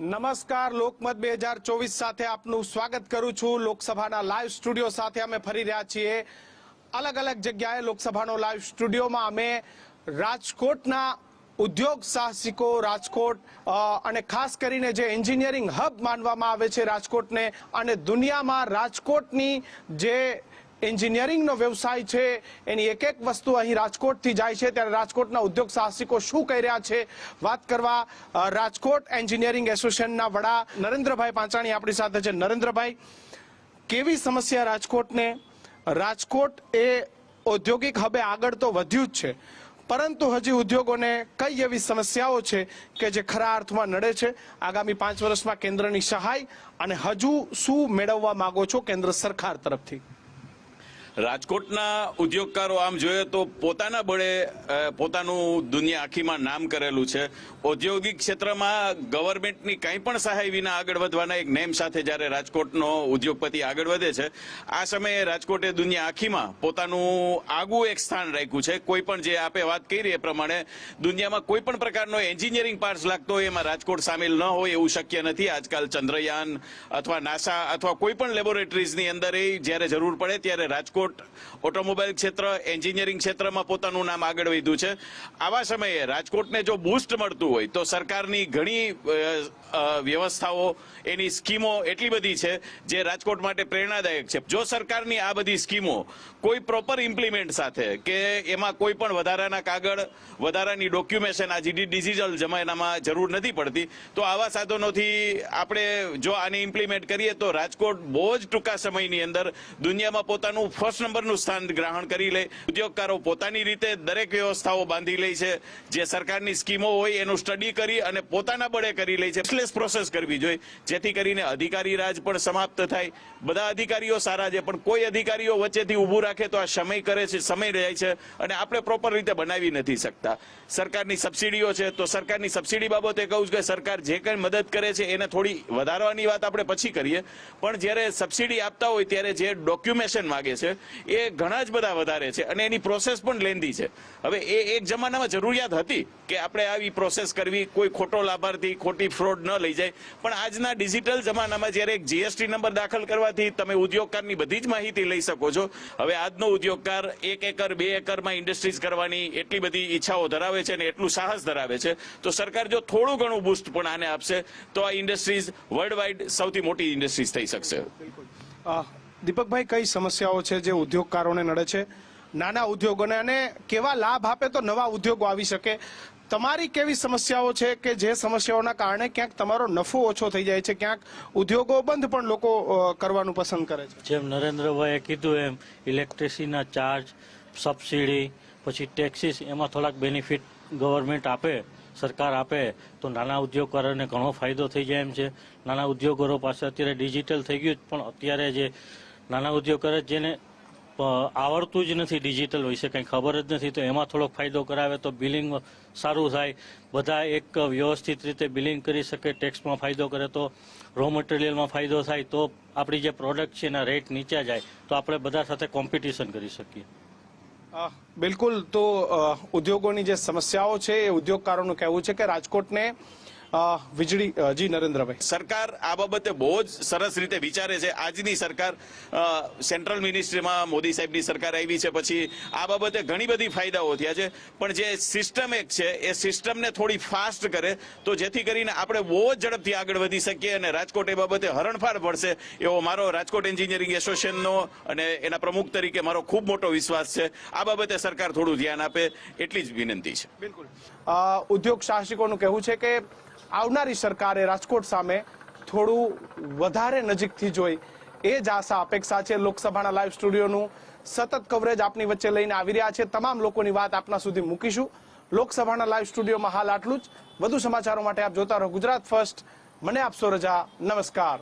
નમસ્કાર, લોકમત બે હજાર ચોવીસ સાથે આપનું સ્વાગત કરું છું. લોકસભાના લાઈવ સ્ટુડિયો સાથે અમે ફરી રહ્યા છીએ. અલગ અલગ જગ્યાએ લોકસભાનો લાઈવ સ્ટુડિયોમાં અમે રાજકોટના ઉદ્યોગ સાહસિકો, રાજકોટ અને ખાસ કરીને જે એન્જિનિયરિંગ હબ માનવામાં આવે છે રાજકોટને અને દુનિયામાં રાજકોટની જે એન્જિનિયરિંગનો વ્યવસાય છે, એની એક એક વસ્તુ અહીં રાજકોટથી જાય છે, ત્યારે રાજકોટના ઉદ્યોગ સાહસિકો શું કહી રહ્યા છે? વાત કરવા રાજકોટ એન્જિનિયરિંગ એસોસિએશનના વડા નરેન્દ્રભાઈ પાંચાણી આપણી સાથે છે. નરેન્દ્રભાઈ, કેવી સમસ્યા રાજકોટને? રાજકોટ એ ઔદ્યોગિક હબે આગળ તો વધ્યું જ છે, પરંતુ હજી ઉદ્યોગોને કઈ એવી સમસ્યાઓ છે કે જે ખરા અર્થમાં નડે છે? આગામી પાંચ વર્ષમાં કેન્દ્રની સહાય અને હજુ શું મેળવવા માંગો છો કેન્દ્ર સરકાર તરફથી? રાજકોટના ઉદ્યોગકારો આમ જોઈએ તો પોતાના બળે પોતાનું દુનિયા આખીમાં નામ કરેલું છે. ઔદ્યોગિક ક્ષેત્રમાં ગવર્મેન્ટની કંઈ પણ સહાય વિના આગળ વધવાના એક નેમ સાથે જ્યારે રાજકોટનો ઉદ્યોગપતિ આગળ વધે છે, આ સમયે રાજકોટે દુનિયા આખીમાં પોતાનું આગવું એક સ્થાન રાખ્યું છે. કોઈ પણ જે આપે વાત કરી એ પ્રમાણે દુનિયામાં કોઈ પણ પ્રકારનો એન્જિનિયરિંગ પાર્ટ્સ લાગતો હોય એમાં રાજકોટ સામેલ ન હોય એવું શક્ય નથી. આજકાલ ચંદ્રયાન અથવા નાસા અથવા કોઈ પણ લેબોરેટરીઝની અંદર એ જ્યારે જરૂર પડે ત્યારે રાજકોટ ઓટોમોબાઈલ ક્ષેત્ર, એન્જિનિયરિંગ ક્ષેત્રમાં પોતાનું નામ આગળ વધ્યું છે. આવા સમયે રાજકોટને જો બૂસ્ટ મળતું હોય, તો સરકારની ઘણી વ્યવસ્થાઓ, એની સ્કીમો એટલી બધી છે જે રાજકોટ માટે પ્રેરણાદાયક છે. જો સરકારની આ બધી સ્કીમો કોઈ પ્રોપર ઇમ્પ્લિમેન્ટ સાથે કે એમાં કોઈ પણ વધારાના કાગળ, વધારાની ડોક્યુમેશન આ જીડી ડિજિટલ જમાનામાં જરૂર નથી પડતી, તો આવા સાધનોથી આપણે જો આને ઇમ્પ્લિમેન્ટ કરીએ તો રાજકોટ બહુ જ ટૂંકા સમયની અંદર દુનિયામાં પોતાનું ફર્સ્ટ નંબરનું સ્થાન ગ્રહણ કરી લે. ઉદ્યોગકારો પોતાની રીતે દરેક વ્યવસ્થાઓ બાંધી લે છે. જે સરકારની સ્કીમો હોય એનું સ્ટડી કરી અને પોતાના બળે કરી લે છે. સ્લેસ પ્રોસેસ કરવી જોઈએ. જેથી કરીને અધિકારી રાજ પણ સમાપ્ત થાય. બધા અધિકારીઓ સારા છે, પણ કોઈ અધિકારીઓ વચ્ચેથી ઊભું રાખે તો આ સમય કરે છે, સમય રહે છે અને આપણે પ્રોપર રીતે બનાવી નથી શકતા. સરકારની સબસિડીઓ છે, તો સરકારની સબસિડી બાબતે કહું છું કે સરકાર જે કંઈ મદદ કરે છે, એને થોડી વધારવાની વાત આપણે પછી કરીએ. પણ જ્યારે સબસિડી આપતા હોય, ત્યારે જે ડોક્યુમેશન માગે છે એ ઘણા જ બધા વધારે છે અને એની પ્રોસેસ પણ લેન્ધી છે. હવે એ એક જમાનામાં જરૂરિયાત હતી કે આપણે આવી પ્રોસેસ કરવી, કોઈ ખોટો લાભાર્થી, ખોટી ફ્રોડ ન લઈ જાય. પણ આજના ડિજિટલ જમાનામાં જ્યારે એક જીએસટી નંબર દાખલ કરવાથી તમે ઉદ્યોગકારની બધી જ માહિતી લઈ શકો છો. હવે આજનો ઉદ્યોગકાર એક એકર, બે એકરમાં ઇન્ડસ્ટ્રીઝ કરવાની એટલી બધી ઈચ્છાઓ ધરાવે છે અને એટલું સાહસ ધરાવે છે. તો સરકાર જો થોડું ઘણું બુસ્ટ પણ આને આપશે, તો આ ઇન્ડસ્ટ્રીઝ વર્લ્ડ વાઇડ સૌથી મોટી ઇન્ડસ્ટ્રીઝ થઈ શકશે. દીપકભાઈ, કઈ સમસ્યાઓ છે જે ઉદ્યોગકારોને નડે છે? નાના ઉદ્યોગોને અને કેવા લાભ આપે તો નવા ઉદ્યોગો આવી શકે? તમારી કેવી સમસ્યાઓ છે કે જે સમસ્યાઓના કારણે ક્યાંક તમારો નફો ઓછો થઈ જાય છે? ક્યાંક ઉદ્યોગો બંધ પણ લોકો કરવાનું પસંદ કરે છે? જેમ નરેન્દ્રભાઈએ કીધું એમ, ઇલેક્ટ્રિસિટીના ચાર્જ, સબસિડી, પછી ટેક્સીસ, એમાં થોડાક બેનિફિટ ગવર્મેન્ટ આપે, સરકાર આપે, તો નાના ઉદ્યોગકારોને ઘણો ફાયદો થઈ જાય એમ છે. નાના ઉદ્યોગકારો પાસે અત્યારે ડિજિટલ થઈ ગયું પણ અત્યારે જે નાના ઉદ્યોગકારો જેને આવડતું જ નથી ડિજિટલ વિશે, કંઈ ખબર જ નથી. તો એમાં થોડોક ફાયદો કરાવે તો બિલિંગ સારું થાય. બધા એક વ્યવસ્થિત રીતે બિલિંગ કરી શકે, ટેક્સમાં ફાયદો કરે તો રો મટીરિયલમાં ફાયદો થાય તો આપણી જે પ્રોડક્ટ છે એના રેટ નીચે જાય. તો આપણે બધા સાથે કોમ્પિટિશન કરી શકીએ. બિલકુલ. તો ઉદ્યોગોની જે સમસ્યાઓ છે એ ઉદ્યોગકારોનું કહેવું છે કે રાજકોટને વીજળી જી નરેન્દ્રભાઈ. સરકાર આ બાબતે બહુ જ સરસ રીતે વિચારે છે. આજની સરકાર સેન્ટ્રલ મિનિસ્ટ્રીમાં મોદી સાહેબની સરકાર આવી છે. પછી આ બાબતે ઘણી બધી ફાયદાઓ થયા છે. પણ જે સિસ્ટમ એક છે એ સિસ્ટમને થોડી ફાસ્ટ કરે તો જેથી કરીને આપણે બહુ જ ઝડપથી આગળ વધી શકીએ અને રાજકોટ એ બાબતે હરણફાળ પડશે એવો મારો રાજકોટ એન્જિનિયરિંગ એસોસિએશનનો અને એના પ્રમુખ તરીકે મારો ખૂબ મોટો વિશ્વાસ છે. આ બાબતે સરકાર થોડું ધ્યાન આપે એટલી જ વિનંતી છે. બિલકુલ. ઉદ્યોગ સાહસિકોનું કહેવું છે કે આવનારી સરકારે રાજકોટ સામે થોડું વધારે નજીકથી જોઈ. એ જ આશા, અપેક્ષા છે લોકસભાના લાઈવ સ્ટુડિયોનું. સતત કવરેજ આપની વચ્ચે લઈને આવી રહ્યા છે. તમામ લોકોની વાત આપના સુધી મૂકીશું. લોકસભાના લાઈવ સ્ટુડિયોમાં હાલ આટલું જ. વધુ સમાચારો માટે આપ જોતા રહો ગુજરાત ફર્સ્ટ મને આપશો રજા. નમસ્કાર.